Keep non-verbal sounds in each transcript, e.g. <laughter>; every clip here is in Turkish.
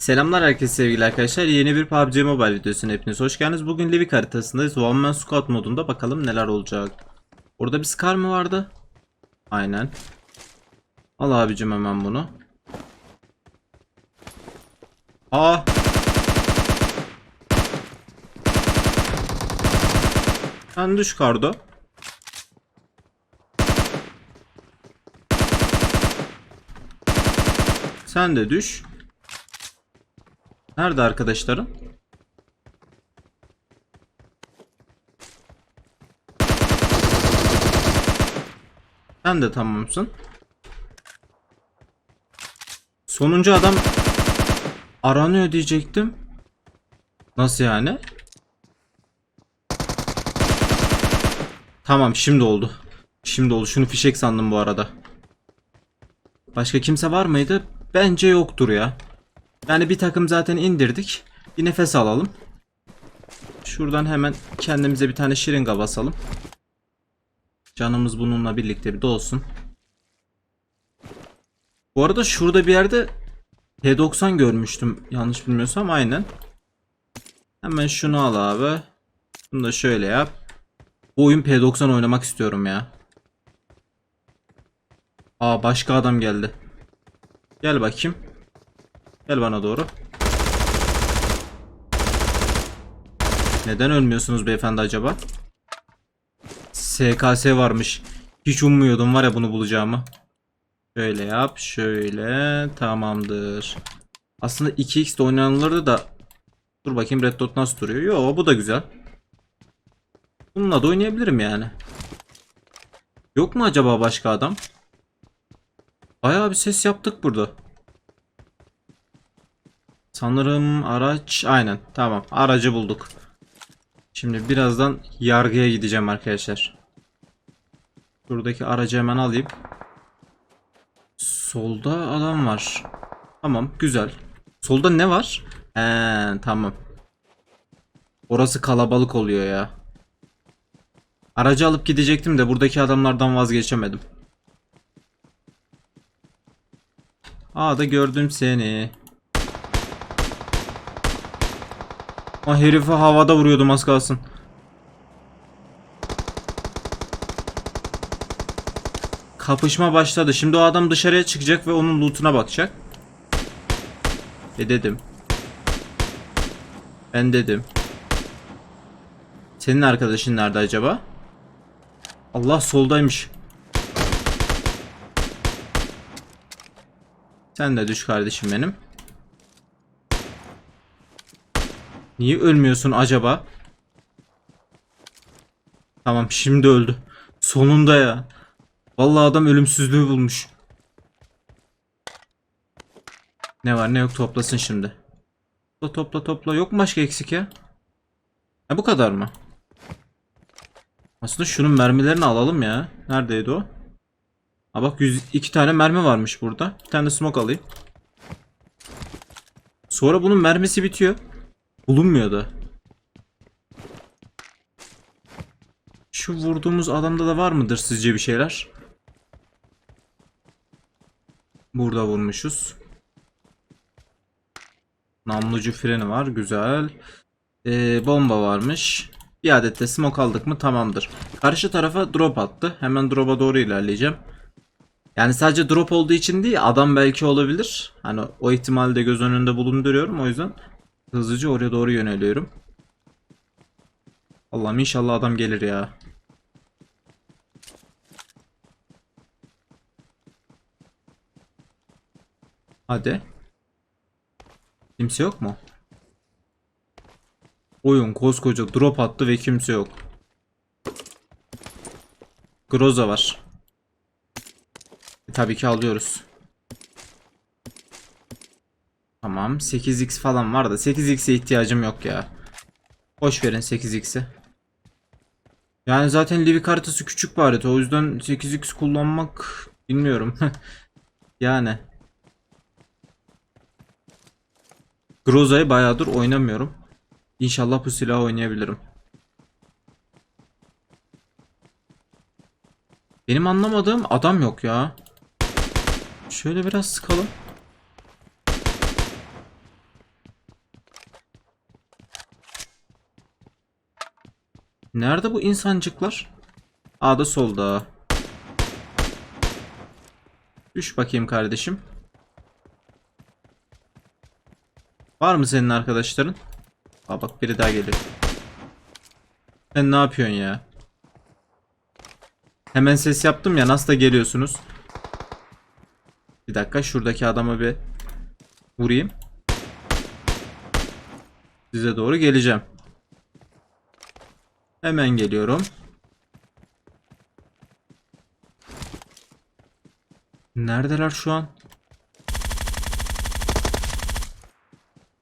Selamlar herkese sevgili arkadaşlar. Yeni bir PUBG Mobile videosuna hepiniz hoş geldiniz. Bugün Livik haritasındayız. One Man Squad modunda bakalım neler olacak. Orada bir Scar mı vardı? Aynen. Al abicim hemen bunu. Aa. Sen düş Kardo. Sen de düş. Nerede arkadaşlarım? Sen de tamamsın. Sonuncu adam aranıyor diyecektim. Nasıl yani? Tamam şimdi oldu. Şimdi oldu. Şunu fişek sandım bu arada. Başka kimse var mıydı? Bence yoktur ya. Yani bir takım zaten indirdik. Bir nefes alalım. Şuradan hemen kendimize bir tane şiringa basalım. Canımız bununla birlikte bir dolsun. Bu arada şurada bir yerde T90 görmüştüm. Yanlış bilmiyorsam aynen. Hemen şunu al abi. Bunu da şöyle yap. Bu oyun P90 oynamak istiyorum ya. Aa başka adam geldi. Gel bakayım. Gel bana doğru. Neden ölmüyorsunuz beyefendi acaba? SKS varmış. Hiç ummuyordum var ya bunu bulacağımı. Şöyle yap. Şöyle. Tamamdır. Aslında 2x de oynanılırdı da. Dur bakayım Red Dot nasıl duruyor. Yo bu da güzel. Bununla da oynayabilirim yani. Yok mu acaba başka adam? Bayağı bir ses yaptık burada. Sanırım araç aynen tamam aracı bulduk. Şimdi birazdan yargıya gideceğim arkadaşlar. Buradaki aracı hemen alayım. Solda adam var. Tamam güzel. Solda ne var? He tamam. Orası kalabalık oluyor ya. Aracı alıp gidecektim de buradaki adamlardan vazgeçemedim. Aa da gördüm seni. O herifi havada vuruyordum az kalsın. Kapışma başladı. Şimdi o adam dışarıya çıkacak ve onun lootuna bakacak. E dedim. Ben dedim. Senin arkadaşın nerede acaba? Allah soldaymış. Sen de düş kardeşim benim. Niye ölmüyorsun acaba? Tamam şimdi öldü. Sonunda ya. Vallahi adam ölümsüzlüğü bulmuş. Ne var ne yok toplasın şimdi. Topla topla topla. Yok mu başka eksik ya? Ha bu kadar mı? Aslında şunun mermilerini alalım ya. Neredeydi o? Ha bak 102 tane mermi varmış burada. Bir tane de smoke alayım. Sonra bunun mermisi bitiyor. Bulunmuyor da. Şu vurduğumuz adamda da var mıdır sizce bir şeyler? Burada vurmuşuz. Namlucu freni var. Güzel. Ee, bomba varmış. Bir adet de smoke aldık mı tamamdır. Karşı tarafa drop attı. Hemen drop'a doğru ilerleyeceğim. Yani sadece drop olduğu için değil adam belki olabilir. Hani o ihtimali de göz önünde bulunduruyorum. O yüzden hızlıca oraya doğru yöneliyorum. Allah'ım inşallah adam gelir ya. Hadi. Kimse yok mu? Oyun koskoca drop attı ve kimse yok. Groza var. E, tabii ki alıyoruz. Tamam 8x falan var da 8x'e ihtiyacım yok ya. Boş verin 8x'i. Yani zaten Livik haritası küçük bir harita o yüzden 8x kullanmak bilmiyorum. <laughs> yani. Groza'yı bayağıdır oynamıyorum. İnşallah bu silahı oynayabilirim. Benim anlamadığım adam yok ya. Şöyle biraz sıkalım. Nerede bu insancıklar? A'da solda. Düş bakayım kardeşim. Var mı senin arkadaşların? Aa bak biri daha geliyor. Sen ne yapıyorsun ya? Hemen ses yaptım ya nasıl da geliyorsunuz? Bir dakika şuradaki adama bir vurayım. Size doğru geleceğim. Hemen geliyorum. Neredeler şu an?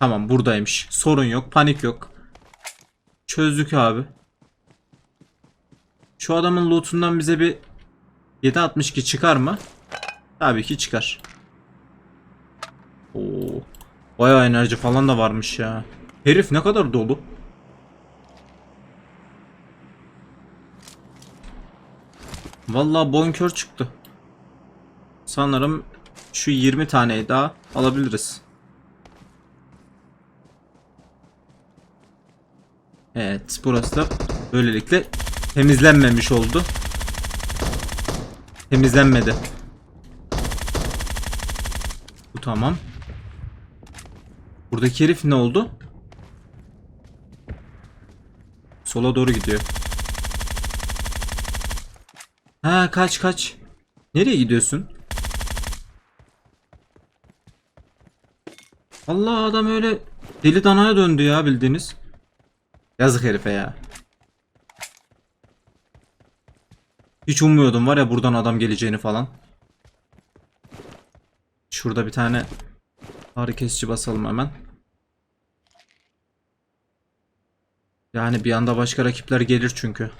Tamam buradaymış. Sorun yok, panik yok. Çözdük abi. Şu adamın lootundan bize bir 762 çıkar mı? Tabii ki çıkar. Oo. Bayağı enerji falan da varmış ya. Herif ne kadar dolu. Vallahi bonkör çıktı. Sanırım şu 20 taneyi daha alabiliriz. Evet burası da böylelikle temizlenmemiş oldu. Temizlenmedi. Bu tamam. Buradaki herif ne oldu? Sola doğru gidiyor. Ha kaç kaç. Nereye gidiyorsun? Allah adam öyle deli danaya döndü ya bildiğiniz. Yazık herife ya. Hiç ummuyordum var ya buradan adam geleceğini falan. Şurada bir tane ağrı kesici basalım hemen. Yani bir anda başka rakipler gelir çünkü.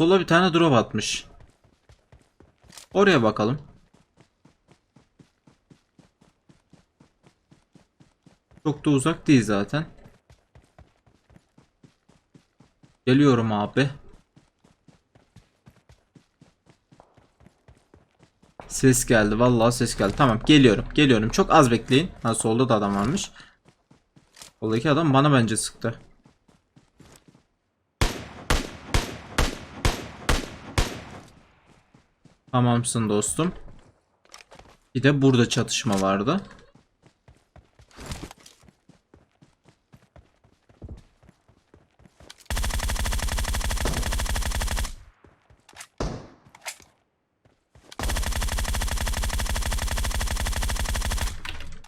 Sola bir tane drop atmış. Oraya bakalım. Çok da uzak değil zaten. Geliyorum abi. Ses geldi. Vallahi ses geldi. Tamam geliyorum. Geliyorum. Çok az bekleyin. Ha solda da adam varmış. Soldaki adam bana bence sıktı. Tamamsın dostum. Bir de burada çatışma vardı.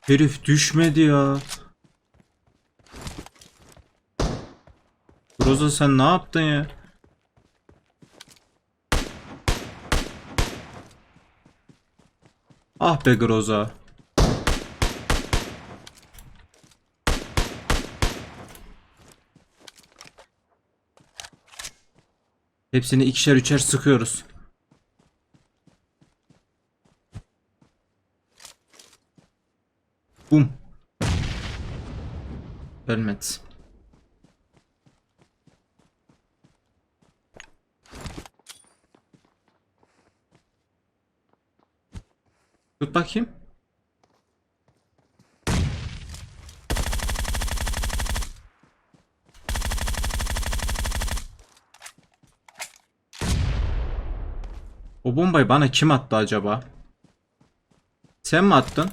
Herif düşmedi ya. Groza sen ne yaptın ya? Ah be Groza. Hepsini ikişer üçer sıkıyoruz. Bum. Ölmedi. Tut bakayım. O bombayı bana kim attı acaba? Sen mi attın?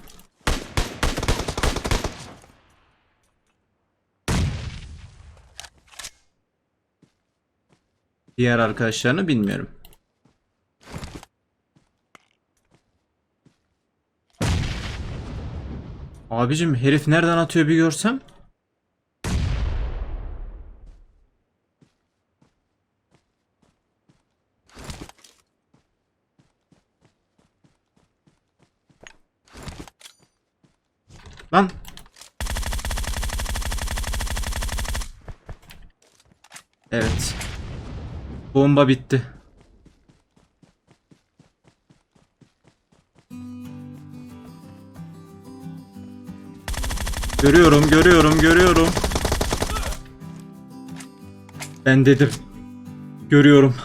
Diğer arkadaşlarını bilmiyorum. Abicim herif nereden atıyor bir görsem. Lan. Evet. Bomba bitti. Görüyorum, görüyorum, görüyorum. Ben dedim. Görüyorum.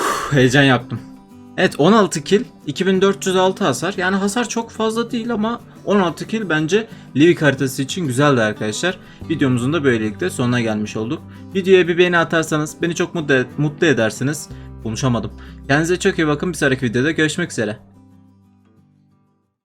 Uf, heyecan yaptım. Evet 16 kill, 2406 hasar. Yani hasar çok fazla değil ama 16 kill bence Livik haritası için güzeldi arkadaşlar. Videomuzun da böylelikle sonuna gelmiş olduk. Videoya bir beğeni atarsanız beni çok mutlu, mutlu edersiniz. Konuşamadım. Kendinize çok iyi bakın. Bir sonraki videoda görüşmek üzere.